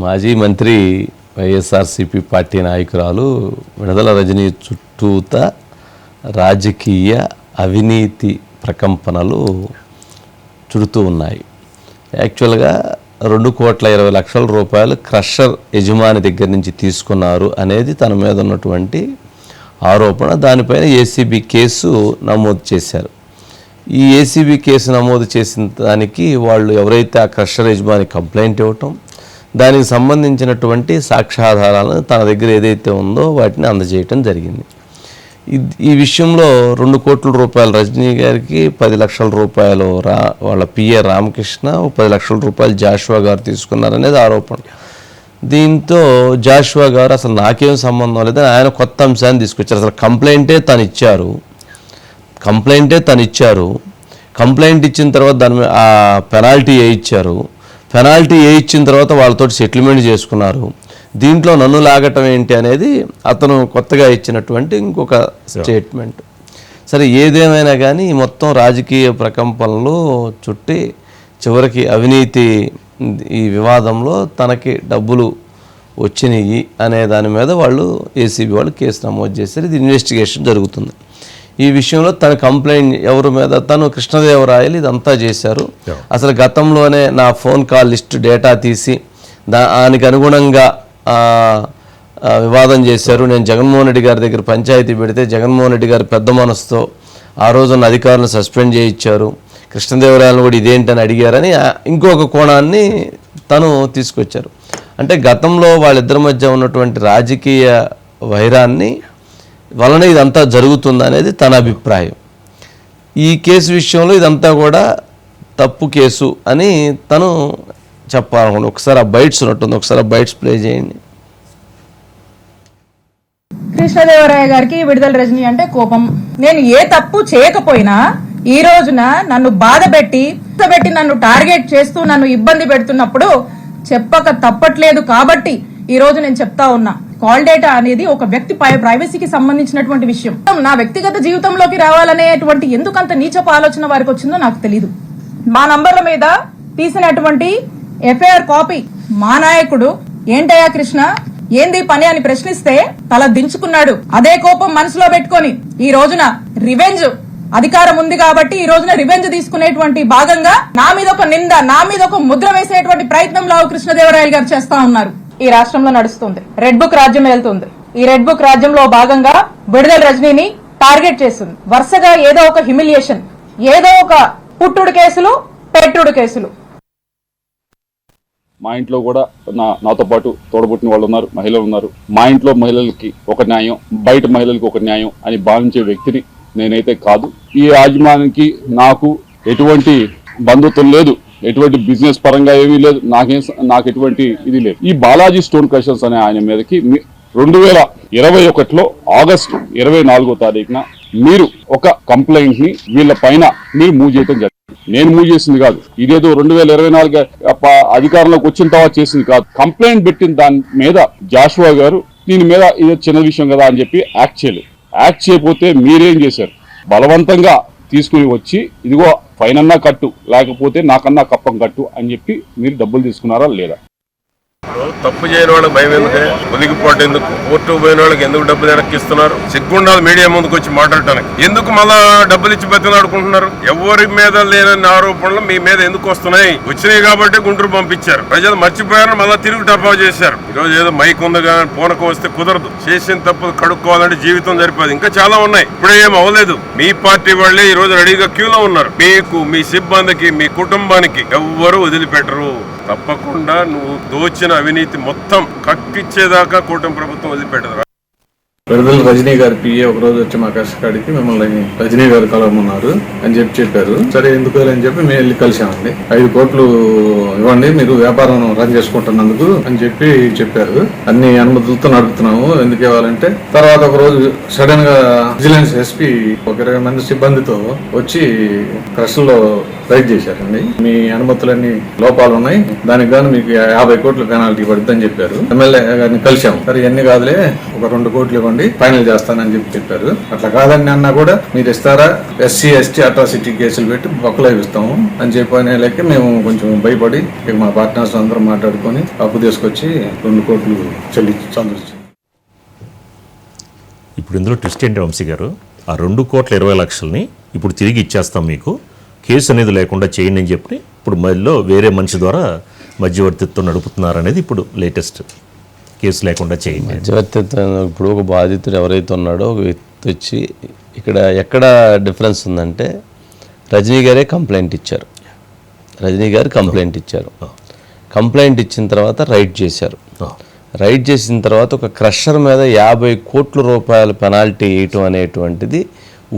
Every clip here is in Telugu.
మాజీ మంత్రి వైఎస్ఆర్సిపి పార్టీ నాయకురాలు విడుదల రజనీ చుట్టూత రాజకీయ అవినీతి ప్రకంపనలు చుడుతూ ఉన్నాయి. యాక్చువల్గా రెండు కోట్ల ఇరవై లక్షల రూపాయలు క్రషర్ యజమాని దగ్గర నుంచి తీసుకున్నారు అనేది తన మీద ఉన్నటువంటి ఆరోపణ. దానిపైన ఏసీబీ కేసు నమోదు చేశారు. ఈ ఏసీబీ కేసు నమోదు చేసిన దానికి వాళ్ళు ఎవరైతే ఆ క్రషర్ యజమాని కంప్లైంట్ ఇవ్వటం దానికి సంబంధించినటువంటి సాక్ష్యాధారాలను తన దగ్గర ఏదైతే ఉందో వాటిని అందజేయటం జరిగింది. ఈ విషయంలో రెండు కోట్ల రూపాయలు రజనీ గారికి పది లక్షల రూపాయలు రా వాళ్ళ పిఏ రామకృష్ణ పది లక్షల రూపాయలు జాషువా గారు తీసుకున్నారనేది ఆరోపణ. దీంతో జాషువా గారు అసలు నాకేం సంబంధం లేదని ఆయన కొత్త అంశాన్ని తీసుకొచ్చారు. అసలు కంప్లైంటే తను ఇచ్చారు కంప్లైంటే తను ఇచ్చారు కంప్లైంట్ ఇచ్చిన తర్వాత దాని మీద ఆ పెనాల్టీ ఏ ఇచ్చారు. పెనాల్టీ ఏ ఇచ్చిన తర్వాత వాళ్ళతో సెటిల్మెంట్ చేసుకున్నారు. దీంట్లో నన్ను లాగటం ఏంటి అనేది అతను కొత్తగా ఇచ్చినటువంటి ఇంకొక స్టేట్మెంట్. సరే ఏదేమైనా కానీ ఈ మొత్తం రాజకీయ ప్రకంపనలు చుట్టి చివరికి అవినీతి ఈ వివాదంలో తనకి డబ్బులు వచ్చినాయి అనే దాని మీద వాళ్ళు ఏసీబీ వాళ్ళు కేసు నమోదు చేశారు. ఇది ఇన్వెస్టిగేషన్ జరుగుతుంది. ఈ విషయంలో తన కంప్లైంట్ ఎవరి మీద తను కృష్ణదేవరాయలు ఇదంతా చేశారు. అసలు గతంలోనే నా ఫోన్ కాల్ లిస్ట్ డేటా తీసి దానికి అనుగుణంగా వివాదం చేశారు. నేను జగన్మోహన్ రెడ్డి గారి దగ్గర పంచాయతీ పెడితే జగన్మోహన్ రెడ్డి గారు పెద్ద మనసుతో ఆ రోజున్న అధికారులను సస్పెండ్ చేయించారు. కృష్ణదేవరాయలను కూడా ఇదేంటని అడిగారని ఇంకొక కోణాన్ని తను తీసుకొచ్చారు. అంటే గతంలో వాళ్ళిద్దరి మధ్య ఉన్నటువంటి రాజకీయ వైరాన్ని వలన ఇదంతా జరుగుతుంది అనేది తన అభిప్రాయం. ఈ కేసు విషయంలో ఇదంతా కూడా తప్పు కేసు అని తను చెప్పాలనుకుంటు ఒకసారి ఆ బైట్స్ ఉన్నట్టుంది. ఒకసారి బైట్స్ ప్లే చేయండి. కృష్ణదేవరాయ గారికి విడుదల రజని అంటే కోపం. నేను ఏ తప్పు చేయకపోయినా ఈ రోజున నన్ను బాధ పెట్టి పెట్టి నన్ను టార్గెట్ చేస్తూ నన్ను ఇబ్బంది పెడుతున్నప్పుడు చెప్పక తప్పట్లేదు కాబట్టి ఈ రోజు నేను చెప్తా ఉన్నా. కాల్ డేటా అనేది ఒక వ్యక్తి పై- ప్రైవసీకి సంబంధించినటువంటి విషయం. నా వ్యక్తిగత జీవితంలోకి రావాలనేటువంటి ఎందుకంత నీచపు ఆలోచన వారికి వచ్చిందో నాకు తెలియదు మా నంబర్ల మీద తీసినటువంటి ఎఫ్ఐఆర్ కాపీ మా నాయకుడు ఏంటయ్యా కృష్ణ? ఏంది పని? అని ప్రశ్నిస్తే తల దించుకున్నాడు. అదే కోపం మనసులో పెట్టుకొని ఈ రోజున రివెంజ్ అధికారం ఉంది కాబట్టి ఈ రోజున రివెంజ్ తీసుకునేటువంటి భాగంగా నా మీద ఒక నింద నా మీద ఒక ముద్ర వేసేటువంటి ప్రయత్నం లావు కృష్ణదేవరాయలు గారు చేస్తా ఉన్నారు. ఈ రాష్ట్రంలో నడుస్తుంది. రెడ్ బుక్ రాజ్యం వెళ్తుంది. ఈ రెడ్ బుక్ రాజ్యంలో భాగంగా విడుదల రజనీని టార్గెట్ చేస్తుంది. వరుసగా ఏదో ఒక హ్యూమిలియేషన్ ఏదో ఒక పుట్టుడు కేసులు పెట్టుడు కేసులు. మా ఇంట్లో కూడా నా నాతో పాటు తోడబుట్టిన వాళ్ళు ఉన్నారు మహిళలు ఉన్నారు. మా ఇంట్లో మహిళలకి ఒక న్యాయం బయట మహిళలకు ఒక న్యాయం అని భావించే వ్యక్తిని నేనైతే కాదు. ఈ యాజమానికి నాకు ఎటువంటి బంధుత్వం లేదు. ఎటువంటి బిజినెస్ పరంగా ఏమీ లేదు. నాకేం నాకు ఎటువంటి ఇది లేదు. ఈ బాలాజీ స్టోన్ క్రషర్స్ అనే ఆయన మీదకి మీ- రెండు వేల ఇరవై ఒకటిలో ఆగస్టు ఇరవై నాలుగో తారీఖున మీరు ఒక కంప్లైంట్ని వీళ్ళ పైన మీరు మూవ్ చేయడం జరిగింది నేను మూవ్ చేసింది కాదు. ఇదేదో రెండు వేల ఇరవై నాలుగు అధికారంలోకి వచ్చిన తర్వాత చేసింది కాదు. కంప్లైంట్ పెట్టిన దాని మీద జాషువా గారు దీని మీద ఇదే చిన్న విషయం కదా అని చెప్పి యాక్ట్ చేయలేదు. యాక్ట్ చేయకపోతే మీరేం చేశారు? బలవంతంగా తీసుకుని వచ్చి ఇదిగో పైనన్నా కట్టు లేకపోతే నాకన్నా కప్పం కట్టు అని చెప్పి మీరు డబ్బులు తీసుకున్నారా లేదా? తప్పు చేయని వాళ్ళకి భయం ఎందుకే? ఒలిగిపోవటం ఎందుకు? కోర్టు పోయిన వాళ్ళకి ఎందుకు డబ్బులు వెనక్కిస్తున్నారు? సిగ్గుండాలి మీడియా ముందుకు వచ్చి మాట్లాడటానికి. ఎందుకు మళ్ళా డబ్బులు ఇచ్చి బతిలాడుకుంటున్నారు? ఎవరి మీద లేని ఆరోపణలు మీ మీద ఎందుకు వస్తున్నాయి? వచ్చినాయి కాబట్టి గుంటూరు పంపించారు. ప్రజలు మర్చిపోయారు మళ్ళా తిరిగి టపా చేశారు. ఈ రోజు ఏదో మైక్ ఉంది కానీ పూనకం వస్తే కుదరదు. చేసిన తప్పు కడుక్కోవాలంటే జీవితం సరిపోదు. ఇంకా చాలా ఉన్నాయి. ఇప్పుడే ఏం అవ్వలేదు. మీ పార్టీ వాళ్ళే ఈ రోజు రెడీగా క్యూలో ఉన్నారు. మీకు మీ సిబ్బందికి మీ కుటుంబానికి ఎవ్వరూ వదిలిపెట్టరు. తప్పకుండా నువ్వు దోచిన అవినీతి మొత్తం కక్కిచ్చేదాకా కూటమి ప్రభుత్వం వదిలిపెట్టదు. విడుదల రజనీ గారు పిఏ ఒక రోజు వచ్చి మా కష్టకాడికి మిమ్మల్ని రజనీ గారు కలవమన్నారు అని చెప్పి చెప్పారు. సరే ఎందుకు అని చెప్పి మేము వెళ్ళి కలిసామండి ఐదు కోట్లు ఇవ్వండి మీరు వ్యాపారం రన్ చేసుకుంటున్నందుకు అని చెప్పి చెప్పారు. అన్ని అనుమతులతో నడుపుతున్నాము. ఎందుకు ఇవ్వాలంటే తర్వాత ఒక రోజు సడన్గా విజిలెన్స్ ఎస్పీ ఒక ఇరవై మంది సిబ్బందితో వచ్చి క్రష్లో రైట్ చేశారండి. మీ అనుమతులన్నీ లోపాలు ఉన్నాయి. దానికి గాను మీకు యాభై కోట్ల పెనాల్టీ పడుతుందని చెప్పారు. ఎమ్మెల్యే గారిని కలిశాం సరే ఎన్ని కాదులే ఒక రెండు కోట్లు ఇవ్వండి ఫైనల్ చేస్తానని చెప్పి చెప్పారు. అట్లా కాదని అన్నా కూడా మీరు ఇస్తారా? ఎస్సీ ఎస్టీ అట్రాసిటీ కేసులు పెట్టి బొక్కలో ఇస్తాము అని చెప్పనే లెక్క మేము కొంచెం భయపడి ఇక మా పార్ట్నర్స్ అందరం మాట్లాడుకొని అప్పు తీసుకొచ్చి రెండు కోట్లు చెల్లించి సంతోషించాం ఇప్పుడు ఇందులో ట్విస్ట్ ఏంటి వంశీ గారు? ఆ రెండు కోట్ల ఇరవై లక్షల్ని ఇప్పుడు తిరిగి ఇచ్చేస్తాం మీకు. కేసు అనేది లేకుండా చేయండి అని చెప్పి ఇప్పుడు మధ్యలో వేరే మనిషి ద్వారా మధ్యవర్తిత్వం నడుపుతున్నారు అనేది ఇప్పుడు లేటెస్ట్ కేసు లేకుండా చేయండి. మధ్యవర్తిత్వం ఇప్పుడు ఒక బాధితుడు ఎవరైతే ఉన్నాడో ఒక వ్యక్తి వచ్చి ఇక్కడ ఎక్కడ డిఫరెన్స్ ఉందంటే రజనీ గారే కంప్లైంట్ ఇచ్చారు. రజనీ గారు కంప్లైంట్ ఇచ్చారు. కంప్లైంట్ ఇచ్చిన తర్వాత రైట్ చేశారు. రైట్ చేసిన తర్వాత ఒక క్రషర్ మీద యాభై కోట్ల రూపాయల పెనాల్టీ వేయటం అనేటువంటిది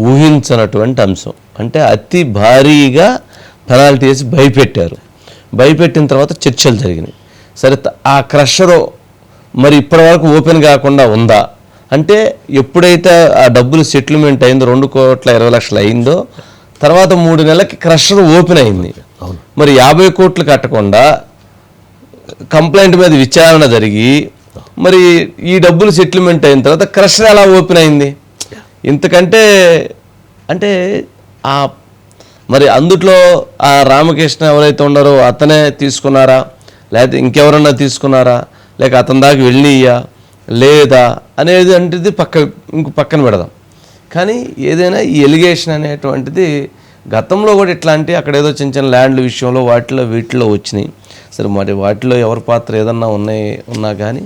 ఊహించనటువంటి అంశం. అంటే అతి భారీగా పెనాల్టీ వేసి భయపెట్టారు. భయపెట్టిన తర్వాత చర్చలు జరిగినాయి. సరే ఆ క్రషరు మరి ఇప్పటివరకు ఓపెన్ కాకుండా ఉందా? అంటే ఎప్పుడైతే ఆ డబ్బులు సెటిల్మెంట్ అయిందో రెండు కోట్ల ఇరవై లక్షలు అయిందో తర్వాత మూడు నెలలకి క్రషర్ ఓపెన్ అయింది. మరి యాభై కోట్లు కట్టకుండా కంప్లైంట్ మీద విచారణ జరిగి మరి ఈ డబ్బులు సెటిల్మెంట్ అయిన తర్వాత క్రషర్ ఎలా ఓపెన్ అయింది? ఇంతకంటే అంటే ఆ మరి అందుట్లో ఆ రామకృష్ణ ఎవరైతే ఉన్నారో అతనే తీసుకున్నారా? లేకపోతే ఇంకెవరన్నా తీసుకున్నారా? లేక అతని దాకా వెళ్ళియ్యా లేదా? అనేది అంటే పక్క ఇంక పక్కన పెడదాం. కానీ ఏదైనా ఈ ఎలిగేషన్ అనేటువంటిది గతంలో కూడా ఇట్లాంటి అక్కడ ఏదో చిన్న చిన్న ల్యాండ్ల విషయంలో వాటిలో వీటిలో వచ్చినాయి. సరే మరి వాటిలో ఎవరి పాత్ర ఏదన్నా ఉన్నాయి ఉన్నా కానీ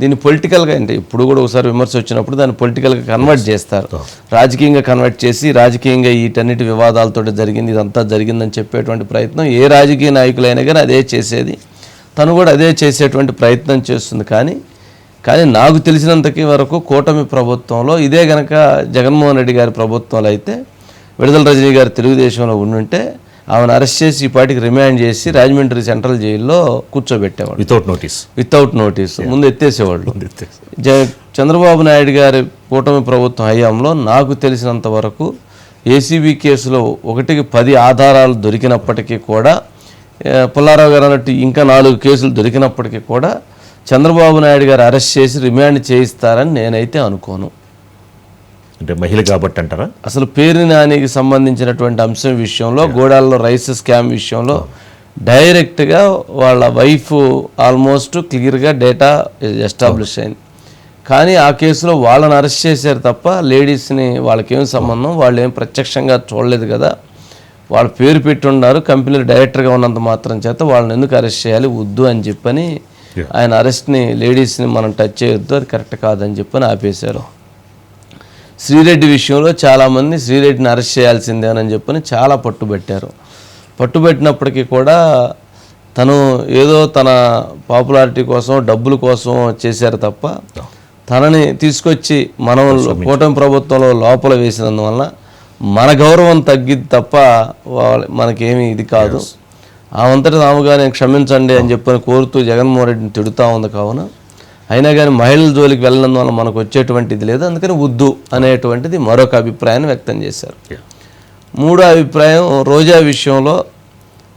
దీన్ని పొలిటికల్గా అంటే ఇప్పుడు కూడా ఒకసారి విమర్శ వచ్చినప్పుడు దాన్ని పొలిటికల్గా కన్వర్ట్ చేస్తారు. రాజకీయంగా కన్వర్ట్ చేసి రాజకీయంగా వీటన్నిటి వివాదాలతో జరిగింది ఇదంతా జరిగిందని చెప్పేటువంటి ప్రయత్నం ఏ రాజకీయ నాయకులైనా కానీ అదే చేసేది. తను కూడా అదే చేసేటువంటి ప్రయత్నం చేస్తుంది కానీ కానీ నాకు తెలిసినంతకి వరకు కూటమి ప్రభుత్వంలో ఇదే గనక జగన్మోహన్ రెడ్డి గారి ప్రభుత్వంలో అయితే విడుదల రజనీ గారు తెలుగుదేశంలో ఉండుంటే ఆమెను అరెస్ట్ చేసి ఈ పాటికి రిమాండ్ చేసి రాజమండ్రి సెంట్రల్ జైల్లో కూర్చోబెట్టేవాడు. వితౌట్ నోటీస్ వితౌట్ నోటీస్ ముందు ఎత్తేసేవాళ్ళు. చంద్రబాబు నాయుడు గారి కూటమి ప్రభుత్వం హయాంలో నాకు తెలిసినంత వరకు ఏసీబీ కేసులో ఒకటికి పది ఆధారాలు దొరికినప్పటికీ కూడా పుల్లారావు గారు అన్నట్టు ఇంకా నాలుగు కేసులు దొరికినప్పటికీ కూడా చంద్రబాబు నాయుడు గారు అరెస్ట్ చేసి రిమాండ్ చేయిస్తారని నేనైతే అనుకోను. అంటే మహిళ కాబట్టి అంటారా? అసలు పేరు నానికి సంబంధించినటువంటి అంశం విషయంలో గోడాల్లో రైస్ స్కామ్ విషయంలో డైరెక్ట్గా వాళ్ళ వైఫ్ ఆల్మోస్ట్ క్లియర్గా డేటా ఎస్టాబ్లిష్ అయింది. కానీ ఆ కేసులో వాళ్ళని అరెస్ట్ చేశారు తప్ప లేడీస్ని వాళ్ళకేం సంబంధం వాళ్ళు ఏం ప్రత్యక్షంగా చూడలేదు కదా. వాళ్ళ పేరు పెట్టి ఉన్నారు కంపెనీలో డైరెక్టర్గా ఉన్నంత మాత్రం చేత వాళ్ళని ఎందుకు అరెస్ట్ చేయాలి వద్దు అని చెప్పని ఆయన అరెస్ట్ని లేడీస్ని మనం టచ్ చేయొద్దు అది కరెక్ట్ కాదని చెప్పని ఆపేశారు. శ్రీరెడ్డి విషయంలో చాలామంది శ్రీరెడ్డిని అరెస్ట్ చేయాల్సిందేనని చెప్పని చాలా పట్టుబట్టారు పట్టుబట్టినప్పటికీ కూడా తను ఏదో తన పాపులారిటీ కోసం డబ్బుల కోసం చేశారు తప్ప తనని తీసుకొచ్చి మనం కూటమి ప్రభుత్వంలో లోపల వేసినందువలన మన గౌరవం తగ్గిద్ది తప్ప వాళ్ళ- మనకేమీ ఇది కాదు. ఆ అంతటి తాముగా నేను క్షమించండి అని చెప్పని కోరుతూ జగన్మోహన్ రెడ్డిని తిడుతూ ఉంది కావున అయినా కానీ మహిళల జోలికి వెళ్ళినందువల్ల మనకు వచ్చేటువంటిది లేదు. అందుకని వద్దు అనేటువంటిది మరొక అభిప్రాయాన్ని వ్యక్తం చేశారు. మూడో అభిప్రాయం రోజా విషయంలో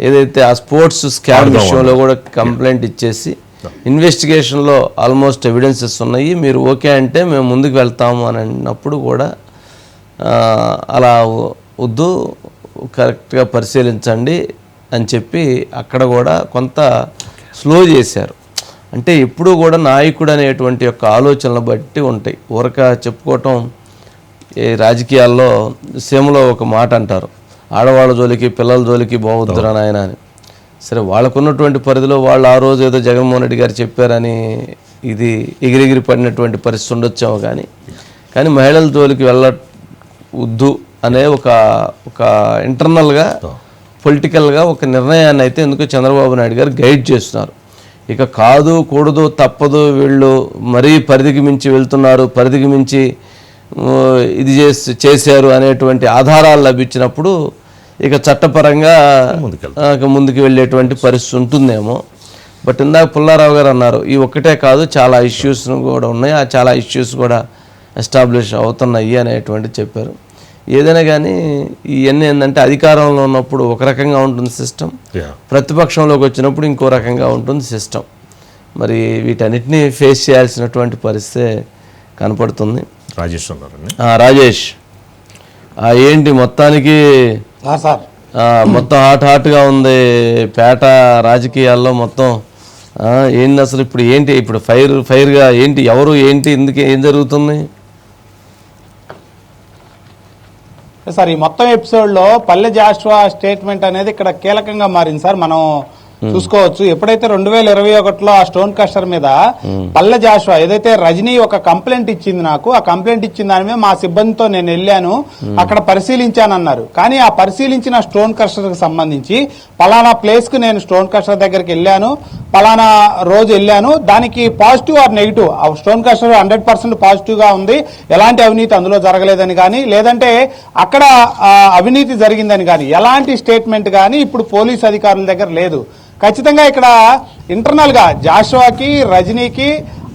ఏదైతే ఆ స్పోర్ట్స్ స్కామ్ విషయంలో కూడా కంప్లైంట్ ఇచ్చేసి ఇన్వెస్టిగేషన్లో ఆల్మోస్ట్ ఎవిడెన్సెస్ ఉన్నాయి. మీరు ఓకే అంటే మేము ముందుకు వెళ్తాము అని అన్నప్పుడు కూడా అలా వద్దు కరెక్ట్గా పరిశీలించండి అని చెప్పి అక్కడ కూడా కొంత స్లో చేశారు. అంటే ఎప్పుడూ కూడా నాయకుడు అనేటువంటి యొక్క ఆలోచనలు బట్టి ఉంటాయి. ఊరక చెప్పుకోవటం ఈ రాజకీయాల్లో సీమలో ఒక మాట అంటారు. ఆడవాళ్ళ జోలికి పిల్లల జోలికి బాగుద్దురా నాయన అని. సరే వాళ్ళకున్నటువంటి పరిధిలో వాళ్ళు ఆ రోజు ఏదో జగన్మోహన్ రెడ్డి గారు చెప్పారని ఇది ఎగిరెగిరి పడినటువంటి పరిస్థితి ఉండొచ్చేమో కానీ కానీ మహిళల జోలికి వెళ్ళ వద్దు అనే ఒక ఒక ఇంటర్నల్గా పొలిటికల్గా ఒక నిర్ణయాన్ని అయితే ఎందుకో చంద్రబాబు నాయుడు గారు గైడ్ చేస్తున్నారు. ఇక కాదు కూడదు తప్పదు వీళ్ళు మరీ పరిధికి మించి వెళ్తున్నారు పరిధికి మించి ఇది చేసి చేశారు అనేటువంటి ఆధారాలు లభించినప్పుడు ఇక చట్టపరంగా ముందుకు వెళ్ళేటువంటి పరిస్థితి ఉంటుందేమో. బట్ ఇందాక పుల్లారావు గారు అన్నారు ఈ ఒక్కటే కాదు చాలా ఇష్యూస్ కూడా ఉన్నాయి. ఆ చాలా ఇష్యూస్ కూడా ఎస్టాబ్లిష్ అవుతున్నాయి అనేటువంటి చెప్పారు. ఏదైనా కానీ ఇవన్నీ ఏంటంటే అధికారంలో ఉన్నప్పుడు ఒక రకంగా ఉంటుంది సిస్టమ్. ప్రతిపక్షంలోకి వచ్చినప్పుడు ఇంకో రకంగా ఉంటుంది సిస్టమ్. మరి వీటన్నిటిని ఫేస్ చేయాల్సినటువంటి పరిస్థితి కనపడుతుంది. రాజేష్ రాజేష్. ఆ, ఏంటి మొత్తానికి సార్. ఆ, మొత్తం హాట్ హాట్గా ఉంది. పేట రాజకీయాల్లో మొత్తం ఆ, ఏంటి అసలు ఇప్పుడు ఏంటి? ఇప్పుడు ఫైర్ ఫైర్గా ఏంటి? ఎవరు ఏంటి? ఎందుకు ఏం జరుగుతుంది? సార్ ఈ మొత్తం ఎపిసోడ్లో పల్లె జాషువా స్టేట్మెంట్ అనేది ఇక్కడ కీలకంగా మారింది సార్. మనం చూసుకోవచ్చు. ఎప్పుడైతే రెండు వేల ఇరవై ఒకటిలో ఆ స్టోన్ కస్టర్ మీద పల్లె జాషువా ఏదైతే రజనీ ఒక కంప్లైంట్ ఇచ్చింది నాకు ఆ కంప్లైంట్ ఇచ్చిన దాని మీద మా సిబ్బందితో నేను వెళ్ళాను అక్కడ పరిశీలించానన్నారు. కానీ ఆ పరిశీలించిన స్టోన్ కస్టర్కి సంబంధించి పలానా ప్లేస్కు నేను స్టోన్ కస్టర్ దగ్గరికి వెళ్ళాను పలానా రోజు వెళ్ళాను. దానికి పాజిటివ్ ఆర్ నెగిటివ్? ఆ స్టోన్ కస్టర్ హండ్రెడ్ పర్సెంట్ పాజిటివ్గా ఉంది. ఎలాంటి అవినీతి అందులో జరగలేదని కానీ లేదంటే అక్కడ అవినీతి జరిగిందని కానీ ఎలాంటి స్టేట్మెంట్ కానీ ఇప్పుడు పోలీస్ అధికారుల దగ్గర లేదు. ఖచ్చితంగా ఇక్కడ ఇంటర్నల్గా జాషువాకి రజనీకి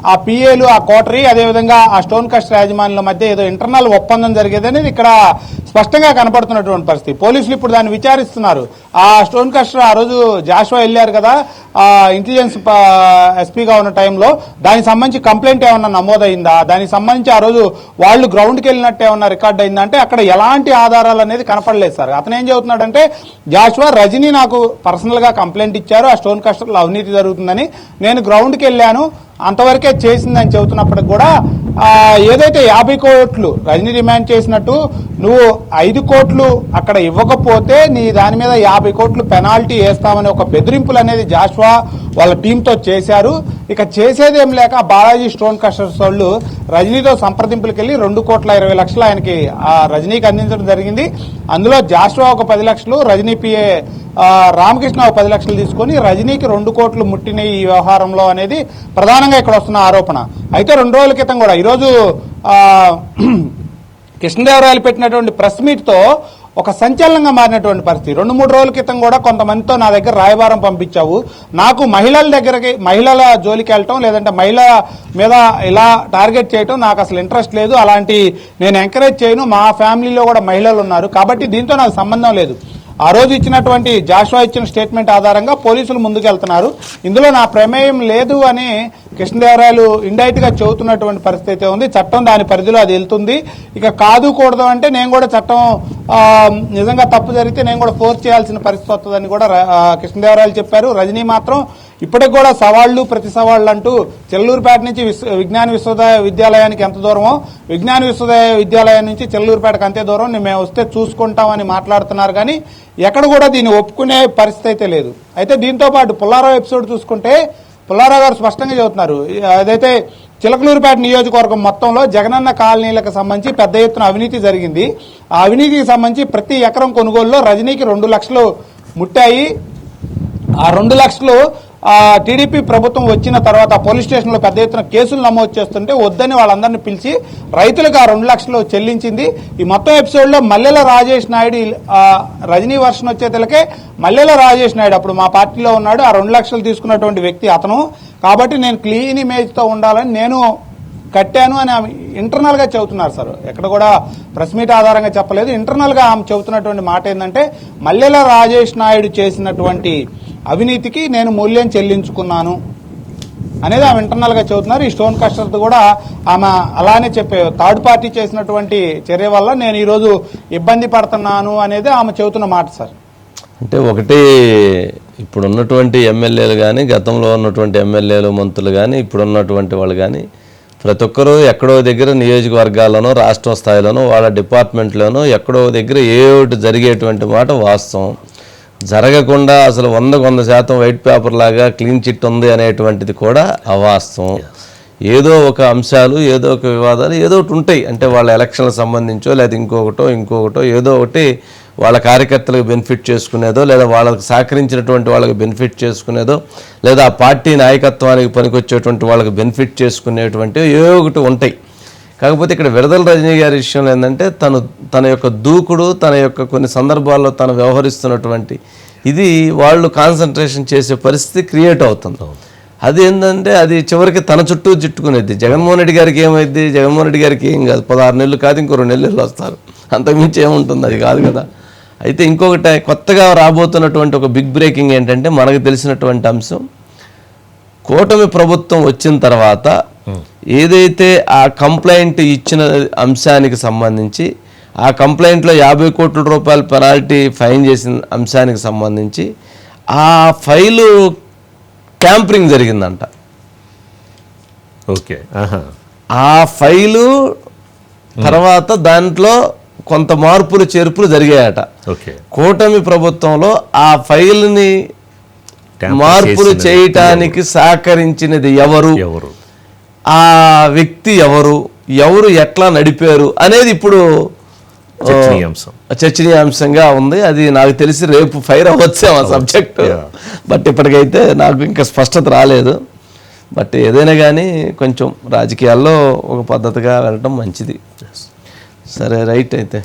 ఆ పిఏలు ఆ కోటరీ అదేవిధంగా ఆ స్టోన్ కస్ట్ యాజమానుల మధ్య ఏదో ఇంటర్నల్ ఒప్పందం జరిగేది అనేది ఇక్కడ స్పష్టంగా కనపడుతున్నటువంటి పరిస్థితి. పోలీసులు ఇప్పుడు దాన్ని విచారిస్తున్నారు. ఆ స్టోన్ కస్టర్ ఆ రోజు జాషువా వెళ్ళారు కదా ఆ ఇంటెలిజెన్స్ ఎస్పీగా ఉన్న టైంలో. దానికి సంబంధించి కంప్లైంట్ ఏమన్నా నమోదైందా? దానికి సంబంధించి ఆ రోజు వాళ్ళు గ్రౌండ్కి వెళ్ళినట్టు ఏమన్నా రికార్డ్ అయిందా? అంటే అక్కడ ఎలాంటి ఆధారాలు అనేది కనపడలేదు సార్. అతను ఏం చెబుతున్నాడంటే జాషువా రజనీ నాకు పర్సనల్గా కంప్లైంట్ ఇచ్చారు. ఆ స్టోన్ కస్టర్లో అవినీతి జరుగుతుందని నేను గ్రౌండ్కి వెళ్ళాను. అంతవరకే చేసిందని చెబుతున్నప్పటికి కూడా ఏదైతే యాభై కోట్లు రజనీ డిమాండ్ చేసినట్టు నువ్వు ఐదు కోట్లు అక్కడ ఇవ్వకపోతే నీ దాని మీద యాభై కోట్లు పెనాల్టీ వేస్తామని ఒక బెదిరింపులు అనేది జాష్వా వాళ్ళ టీంతో చేశారు. ఇక చేసేదేం లేక బాలాజీ స్టోన్ కస్టర్స్ వాళ్ళు రజనీతో సంప్రదింపులకు వెళ్ళి రెండు కోట్ల ఇరవై లక్షలు ఆయనకి ఆ రజనీకి అందించడం జరిగింది. అందులో జాష్వా ఒక పది లక్షలు రజనీ పిఏ రామకృష్ణ ఒక పది లక్షలు తీసుకొని రజనీకి రెండు కోట్లు ముట్టిన ఈ వ్యవహారంలో అనేది ప్రధానంగా ఇక్కడ వస్తున్న ఆరోపణ. అయితే రెండు రోజుల క్రితం కూడా ఈరోజు ఆ, కృష్ణదేవరాయలు పెట్టినటువంటి ప్రెస్ మీట్తో ఒక సంచలనంగా మారినటువంటి పరిస్థితి. రెండు మూడు రోజుల క్రితం కూడా కొంతమందితో నా దగ్గర రాయబారం పంపించావు. నాకు మహిళల దగ్గరకి మహిళల జోలికి వెళ్ళటం లేదంటే మహిళ మీద ఇలా టార్గెట్ చేయటం నాకు అసలు ఇంట్రెస్ట్ లేదు. అలాంటి నేను ఎంకరేజ్ చేయను. మా ఫ్యామిలీలో కూడా మహిళలు ఉన్నారు. కాబట్టి దీంతో నాకు సంబంధం లేదు. ఆ రోజు ఇచ్చినటువంటి జాషువా ఇచ్చిన స్టేట్మెంట్ ఆధారంగా పోలీసులు ముందుకెళ్తున్నారు. ఇందులో నా ప్రమేయం లేదు అని కృష్ణదేవరాయలు ఇండైరెక్ట్గా చెబుతున్నటువంటి పరిస్థితి అయితే ఉంది. చట్టం దాని పరిధిలో అది వెళ్తుంది. ఇక కాదు కూడదు అంటే నేను కూడా చట్టం నిజంగా తప్పు జరిగితే నేను కూడా ఫోర్స్ చేయాల్సిన పరిస్థితి వస్తుందని కూడా కృష్ణదేవరాయలు చెప్పారు. రజనీ మాత్రం ఇప్పటికి కూడా సవాళ్ళు ప్రతి సవాళ్ళు అంటూ చెల్లూరుపేట నుంచి విజ్ఞాన విశ్వవిద్యాలయ విద్యాలయానికి ఎంత దూరమో విజ్ఞాన విశ్వవిద్యాలయ విద్యాలయం నుంచి చెల్లూరుపేటకు అంతే దూరం. మేము వస్తే చూసుకుంటామని మాట్లాడుతున్నారు కానీ ఎక్కడ కూడా దీన్ని ఒప్పుకునే పరిస్థితి అయితే లేదు. అయితే దీంతో పాటు పుల్లారావు ఎపిసోడ్ చూసుకుంటే పుల్లారావు గారు స్పష్టంగా చెబుతున్నారు. అదైతే చిలకలూరుపేట నియోజకవర్గం మొత్తంలో జగనన్న కాలనీలకు సంబంధించి పెద్ద ఎత్తున అవినీతి జరిగింది. ఆ అవినీతికి సంబంధించి ప్రతి ఎకరం కొనుగోలులో రజనీకి రెండు లక్షలు ముట్టాయి. ఆ రెండు లక్షలు టీడీపీ ప్రభుత్వం వచ్చిన తర్వాత పోలీస్ స్టేషన్లో పెద్ద ఎత్తున కేసులు నమోదు చేస్తుంటే వద్దని వాళ్ళందరినీ పిలిచి రైతులకు ఆ రెండు లక్షలు చెల్లించింది. ఈ మొత్తం ఎపిసోడ్లో మల్లెల రాజేష్ నాయుడు రజనీ వర్షన్ వచ్చేతలకే మల్లెల రాజేష్ నాయుడు అప్పుడు మా పార్టీలో ఉన్నాడు. ఆ రెండు లక్షలు తీసుకున్నటువంటి వ్యక్తి అతను. కాబట్టి నేను క్లీన్ ఇమేజ్తో ఉండాలని నేను కట్టాను అని ఆమె ఇంటర్నల్గా చెబుతున్నారు సార్. ఎక్కడ కూడా ప్రెస్ మీట్ ఆధారంగా చెప్పలేదు. ఇంటర్నల్గా ఆమె చెబుతున్నటువంటి మాట ఏంటంటే మల్లెల రాజేష్ నాయుడు చేసినటువంటి అవినీతికి నేను మూల్యం చెల్లించుకున్నాను అనేది ఆమె ఇంటర్నల్గా చెబుతున్నారు. ఈ స్టోన్ కస్టర్ కూడా ఆమె అలానే చెప్పే థర్డ్ పార్టీ చేసినటువంటి చర్య వల్ల నేను ఈరోజు ఇబ్బంది పడుతున్నాను అనేది ఆమె చెబుతున్న మాట సార్. అంటే ఒకటి ఇప్పుడు ఉన్నటువంటి ఎమ్మెల్యేలు కానీ గతంలో ఉన్నటువంటి ఎమ్మెల్యేలు మంత్రులు కానీ ఇప్పుడు ఉన్నటువంటి వాళ్ళు కానీ ప్రతి ఒక్కరూ ఎక్కడో దగ్గర నియోజకవర్గాల్లోనో రాష్ట్ర స్థాయిలోనో వాళ్ళ డిపార్ట్మెంట్లోనో ఎక్కడో దగ్గర ఏ ఒకటి జరిగేటువంటి మాట వాస్తవం. జరగకుండా అసలు వందకు వంద శాతం వైట్ పేపర్ లాగా క్లీన్ చిట్ ఉంది అనేటువంటిది కూడా అవాస్తవం. ఏదో ఒక అంశాలు ఏదో ఒక వివాదాలు ఏదో ఒకటి ఉంటాయి. అంటే వాళ్ళ ఎలక్షన్లకు సంబంధించో లేదా ఇంకొకటో ఇంకొకటో ఏదో ఒకటి వాళ్ళ కార్యకర్తలకు బెనిఫిట్ చేసుకునేదో లేదా వాళ్ళకి సహకరించినటువంటి వాళ్ళకి బెనిఫిట్ చేసుకునేదో లేదా ఆ పార్టీ నాయకత్వానికి పనికొచ్చేటువంటి వాళ్ళకి బెనిఫిట్ చేసుకునేటువంటి ఏ ఒకటి ఉంటాయి. కాకపోతే ఇక్కడ విడదల రజనీ గారి విషయంలో ఏంటంటే తను తన యొక్క దూకుడు తన యొక్క కొన్ని సందర్భాల్లో తను వ్యవహరిస్తున్నటువంటి ఇది వాళ్ళు కాన్సన్ట్రేషన్ చేసే పరిస్థితి క్రియేట్ అవుతుంది. అది ఏంటంటే అది చివరికి తన చుట్టూ చుట్టుకునేది జగన్మోహన్ రెడ్డి గారికి ఏమైంది? జగన్మోహన్ రెడ్డి గారికి ఏం కాదు. పదహారు నెలలు కాదు ఇంకో రెండు నెలలు వస్తారు. అంతకుమించి ఏముంటుంది? అది కాదు కదా. అయితే ఇంకొకటి కొత్తగా రాబోతున్నటువంటి ఒక బిగ్ బ్రేకింగ్ ఏంటంటే మనకు తెలిసినటువంటి అంశం కూటమి ప్రభుత్వం వచ్చిన తర్వాత ఏదైతే ఆ కంప్లైంట్ ఇచ్చిన అంశానికి సంబంధించి ఆ కంప్లైంట్లో యాభై కోట్ల రూపాయల పెనాల్టీ ఫైన్ చేసిన అంశానికి సంబంధించి ఆ ఫైలు ట్యాంపరింగ్ జరిగిందంట. ఓకే ఆ ఫైలు తర్వాత దాంట్లో కొంత మార్పులు చేర్పులు జరిగాయట. ఓకే. కూటమి ప్రభుత్వంలో ఆ ఫైల్ని మార్పులు చేయటానికి సహకరించినది ఎవరు? ఎవరు? ఆ వ్యక్తి ఎవరు ఎవరు ఎట్లా నడిపారు అనేది ఇప్పుడు ఆ, చర్చనీయాంశం. చర్చనీయాంశంగా ఉంది. అది నాకు తెలిసి రేపు ఫైర్ అవ్వచ్చేమో సబ్జెక్ట్. Yeah. బట్ ఇప్పటికైతే నాకు ఇంకా స్పష్టత రాలేదు. బట్ ఏదైనా కానీ కొంచెం రాజకీయాల్లో ఒక పద్ధతిగా వెళ్ళటం మంచిది. సరే రైట్ అయితే.